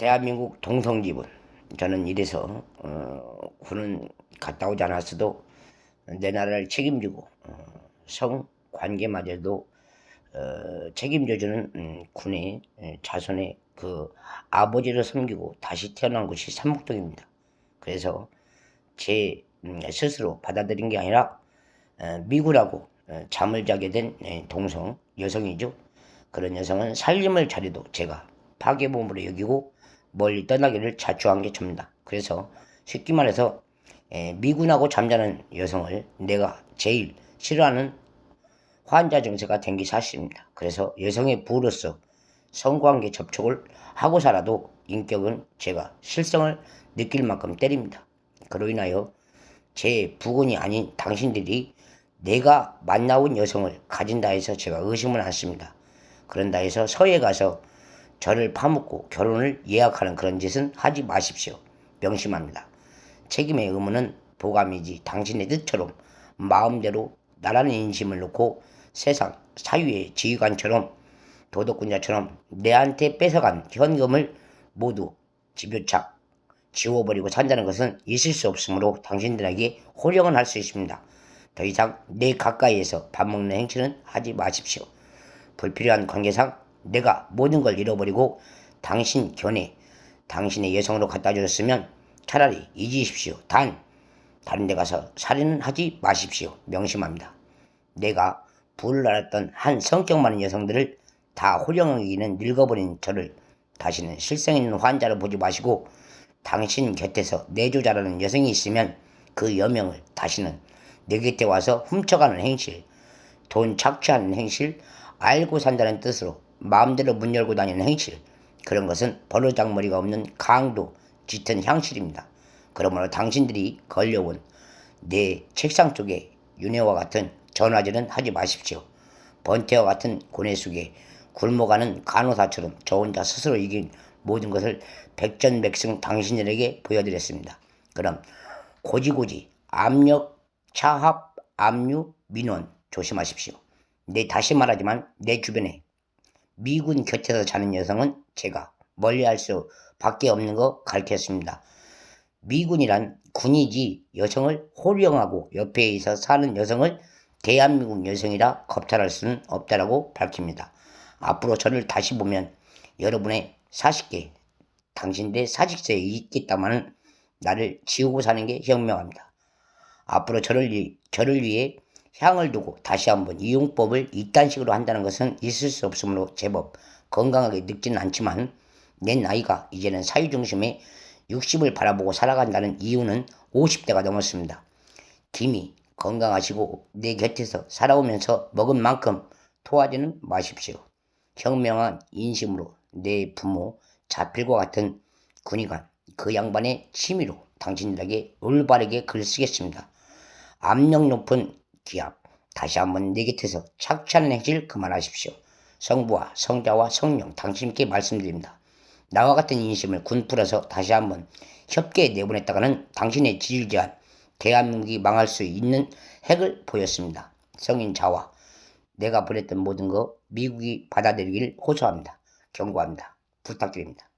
대한민국 동성지분 저는 이래서 어, 군은 갔다 오지 않았어도 내 나라를 책임지고 어, 성 관계마저도 어, 책임져주는 음, 군의 에, 자손의 그 아버지를 섬기고 다시 태어난 곳이 삼북동입니다. 그래서 제 음, 스스로 받아들인 게 아니라 어, 미구라고 어, 잠을 자게 된 에, 동성 여성이죠. 그런 여성은 살림을 잘해도 제가 파괴범으로 여기고 멀리 떠나기를 자초한 게 접니다. 그래서 쉽게 말해서 에, 미군하고 잠자는 여성을 내가 제일 싫어하는 환자 증세가 된 게 사실입니다. 그래서 여성의 부로서 성관계 접촉을 하고 살아도 인격은 제가 실성을 느낄 만큼 때립니다. 그로 인하여 제 부군이 아닌 당신들이 내가 만나온 여성을 가진다 해서 제가 의심을 않습니다. 그런다 해서 서해 가서 저를 파묻고 결혼을 예약하는 그런 짓은 하지 마십시오. 명심합니다. 책임의 의무는 보감이지 당신의 뜻처럼 마음대로 나라는 인심을 놓고 세상 사유의 지휘관처럼 도덕군자처럼 내한테 뺏어간 현금을 모두 집요착 지워버리고 산다는 것은 있을 수 없으므로 당신들에게 호령은 할 수 있습니다. 더 이상 내 가까이에서 밥 먹는 행치는 하지 마십시오. 불필요한 관계상 내가 모든 걸 잃어버리고 당신 견해, 당신의 여성으로 갖다 주셨으면 차라리 잊으십시오. 단, 다른 데 가서 살인은 하지 마십시오. 명심합니다. 내가 부를 알았던 한 성격 많은 여성들을 다 호령하기는 늙어버린 저를 다시는 실성 있는 환자로 보지 마시고 당신 곁에서 내조자라는 여성이 있으면 그 여명을 다시는 내 곁에 와서 훔쳐가는 행실, 돈 착취하는 행실, 알고 산다는 뜻으로 마음대로 문 열고 다니는 행실, 그런 것은 버르장머리가 없는 강도 짙은 향실입니다. 그러므로 당신들이 걸려온 내 책상 쪽에 윤회와 같은 전화질은 하지 마십시오. 번태와 같은 고뇌 속에 굶어가는 간호사처럼 저 혼자 스스로 이긴 모든 것을 백전백승 당신들에게 보여드렸습니다. 그럼 고지고지 압력, 차합, 압류, 민원 조심하십시오. 내 다시 말하지만 내 주변에 미군 곁에서 자는 여성은 제가 멀리할 수 밖에 없는 거 가르쳤습니다. 미군이란 군이지 여성을 호령하고 옆에 있어 사는 여성을 대한민국 여성이라 겁탈할 수는 없다라고 밝힙니다. 앞으로 저를 다시 보면 여러분의 사십계 당신들의 사직서에 있겠다마는 나를 지우고 사는 게 현명합니다. 앞으로 저를, 위- 저를 위해 향을 두고 다시 한번 이용법을 이딴 식으로 한다는 것은 있을 수 없으므로 제법 건강하게 늙지는 않지만 내 나이가 이제는 사유중심에 60을 바라보고 살아간다는 이유는 50대가 넘었습니다. 김이 건강하시고 내 곁에서 살아오면서 먹은 만큼 토하지는 마십시오. 현명한 인심으로 내 부모, 자필과 같은 군의관, 그 양반의 취미로 당신들에게 올바르게 글 쓰겠습니다. 압력 높은 기합, 다시 한번 내 곁에서 착취하는 행실 그만하십시오. 성부와 성자와 성령 당신께 말씀드립니다. 나와 같은 인심을 군풀어서 다시 한번 협계에 내보냈다가는 당신의 지질 제한 대한민국이 망할 수 있는 핵을 보였습니다. 성인 자와 내가 보냈던 모든 거 미국이 받아들이길 호소합니다. 경고합니다. 부탁드립니다.